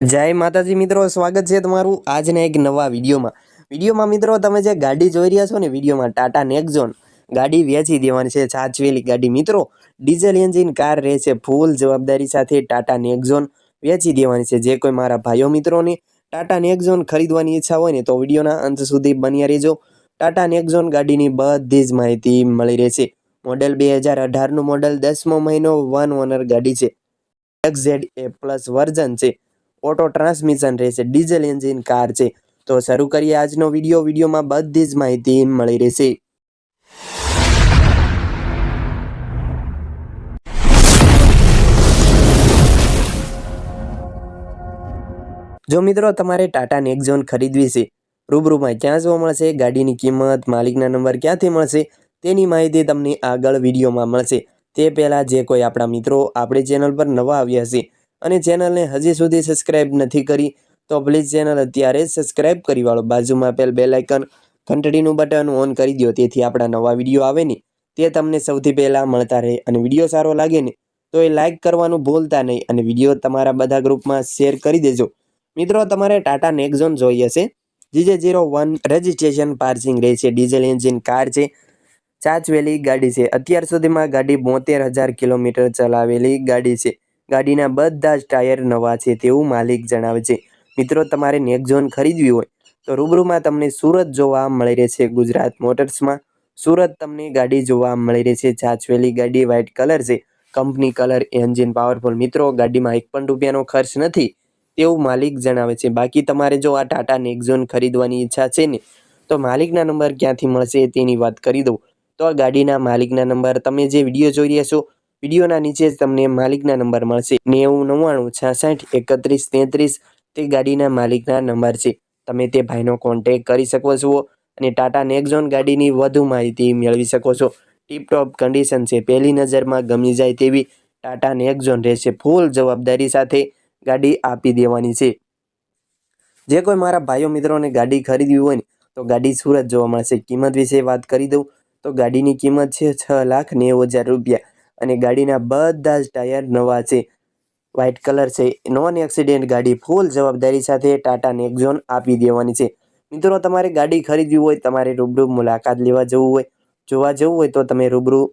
જય માતાજી મિત્રો, સ્વાગત છે તમારું આજના એક નવા વિડીયોમાં. વિડીયોમાં મિત્રો, તમે જે ગાડી જોઈ રહ્યા છો ને, વિડીયોમાં ટાટા નેક્ઝોન ગાડી વેચી દેવાની છે, સાચવેલી ગાડી. મિત્રો, ડીઝલ એન્જિન કાર રહેશે, ફૂલ જવાબદારી સાથે ટાટા નેક્ઝોન વેચી દેવાની છે. જે કોઈ મારા ભાઈઓ મિત્રોને ટાટા નેક્ઝોન ખરીદવાની ઈચ્છા હોય ને, તો વિડીયોના અંત સુધી બન્યા રહેજો. ટાટા નેક્ઝોન ગાડીની બધી જ માહિતી મળી રહેશે. મોડેલ બે હજાર અઢારનું મોડેલ દસમો મહિનો વન ઓનર ગાડી છે. એક્ઝેડ એ પ્લસ વર્ઝન છે. ઓટો ટ્રાન્સમિશન રહેશે, ડીઝલ એન્જિન કાર છે. તો શરૂ કરીએ આજનો વીડિયો. વિડીયોમાં બધી જ માહિતી મળી રહેશે. જો મિત્રો તમારે ટાટા નેક્ઝોન ખરીદવી છે, રૂબરૂમાં ક્યાં જોવા મળશે, ગાડીની કિંમત, માલિકના નંબર ક્યાંથી મળશે, તેની માહિતી તમને આગળ વિડીયોમાં મળશે. તે પહેલાં જે કોઈ આપણા મિત્રો આપણી ચેનલ પર નવા આવ્યા છે અને ચેનલને હજી સુધી સબસ્ક્રાઇબ નથી કરી, તો પ્લીઝ ચેનલ અત્યારે સબસ્ક્રાઈબ કરી વાળો. બાજુમાં આપેલ બેલ આઇકન ઘંટડીનું બટન ઓન કરી દો તેથી આપણા નવા વીડિયો આવે ને, તે તમને સૌથી પહેલાં મળતા રહે અને વીડિયો સારો લાગે ને, તો એ લાઇક કરવાનું ભૂલતા નહીં અને વીડિયો તમારા બધા ગ્રુપમાં શેર કરી દેજો. મિત્રો, તમારે ટાટા નેક્ઝોન જોઈએ છે GJ zero one registration passing રહે છે, ડીઝલ એન્જિન કાર છે ચાચવેલી ગાડી છે. અત્યાર સુધીમાં ગાડી બોતેર હજાર કિલોમીટર ચલાવેલી ગાડી છે. ગાડીના બધા જ ટાયર નવા છે તેવું માલિક જણાવે છે. મિત્રો, તમારે નેકઝોન ખરીદવી હોય તો રૂબરૂમાં તમને સુરત જોવા મળી રહેશે ગુજરાત મોટર્સમાં. સુરત તમને ગાડી જોવા મળી રહેશે. ચાચવેલી ગાડી વ્હાઇટ કલર છે. Company colour, engine powerful. મિત્રો, ગાડીમાં એક પણ રૂપિયાનો ખર્ચ નથી તેવું માલિક જણાવે છે. બાકી તમારે જો આ ટાટા નેક્ઝોન ખરીદવાની ઈચ્છા છે ને, તો માલિકના નંબર ક્યાંથી મળશે તેની વાત કરી દઉં. તો આ ગાડીના માલિકના નંબર તમે જે વીડિયો જોઈ રહ્યા છો વિડીયોના નીચે જ તમને માલિકના નંબર મળશે. નેવું નવ્વાણું છાસઠ એકત્રીસ તેત્રીસ તે ગાડીના માલિકના નંબર છે. તમે તે ભાઈનો કોન્ટેક કરી શકો છો અને ટાટા નેક્ઝોન ગાડીની વધુ માહિતી મેળવી શકો છો. ટીપટોપ કન્ડિશન છે. પહેલી નજરમાં ગમી જાય તેવી ટાટા નેક્ઝોન રહેશે. ફૂલ જવાબદારી સાથે ગાડી આપી દેવાની છે. જે કોઈ મારા ભાઈઓ મિત્રોને ગાડી ખરીદવી હોય ને, તો ગાડી સુરત જોવા મળશે. કિંમત વિશે વાત કરી દઉં. તો ગાડીની કિંમત છે છ લાખ નેવું હજાર રૂપિયા. અને ગાડીના બધા જ ટાયર નવા છે. વ્હાઇટ કલર છે. નોન એક્સિડેન્ટ ગાડી ફૂલ જવાબદારી સાથે ટાટા નેક્ઝોન આપી દેવાની છે. મિત્રો, તમારે ગાડી ખરીદવી હોય, તમારે રૂબરૂ મુલાકાત લેવા જવું હોય, જોવા જવું હોય તો તમે રૂબરૂ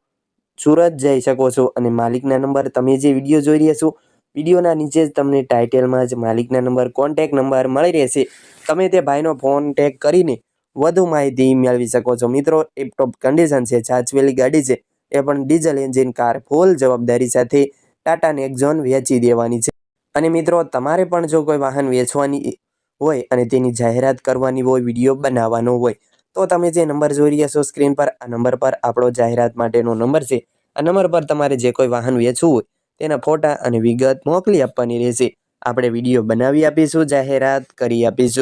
સુરત જઈ શકો છો અને માલિકના નંબર તમે જે વીડિયો જોઈ રહ્યા છો, વિડીયોના નીચે જ તમને ટાઇટલમાં જ માલિકના નંબર કોન્ટેક નંબર મળી રહેશે. તમે તે ભાઈનો ફોન ટેક કરીને વધુ માહિતી મેળવી શકો છો. મિત્રો એપટોપ કન્ડિશન છે. છાચવેલી ગાડી છે. એ પણ ડીઝલ એન્જિન કાર ફૂલ જવાબદારી સાથે ટાટા નેક્ઝોન વેચી દેવાની છે. અને મિત્રો, તમારે પણ જો કોઈ વાહન વેચવાની હોય અને તેની જાહેરાત કરવાની હોય, વીડિયો બનાવવાનો હોય, તો તમે જે નંબર જોઈ રહ્યા છો સ્ક્રીન પર, આ નંબર પર આપણો જાહેરાત માટેનો નંબર છે. આ નંબર પર તમારે જે કોઈ વાહન વેચવું હોય, તેના ફોટા અને વિગત મોકલી આપવાની રહેશે. આપણે વીડિયો બનાવી આપીશું, જાહેરાત કરી આપીશું.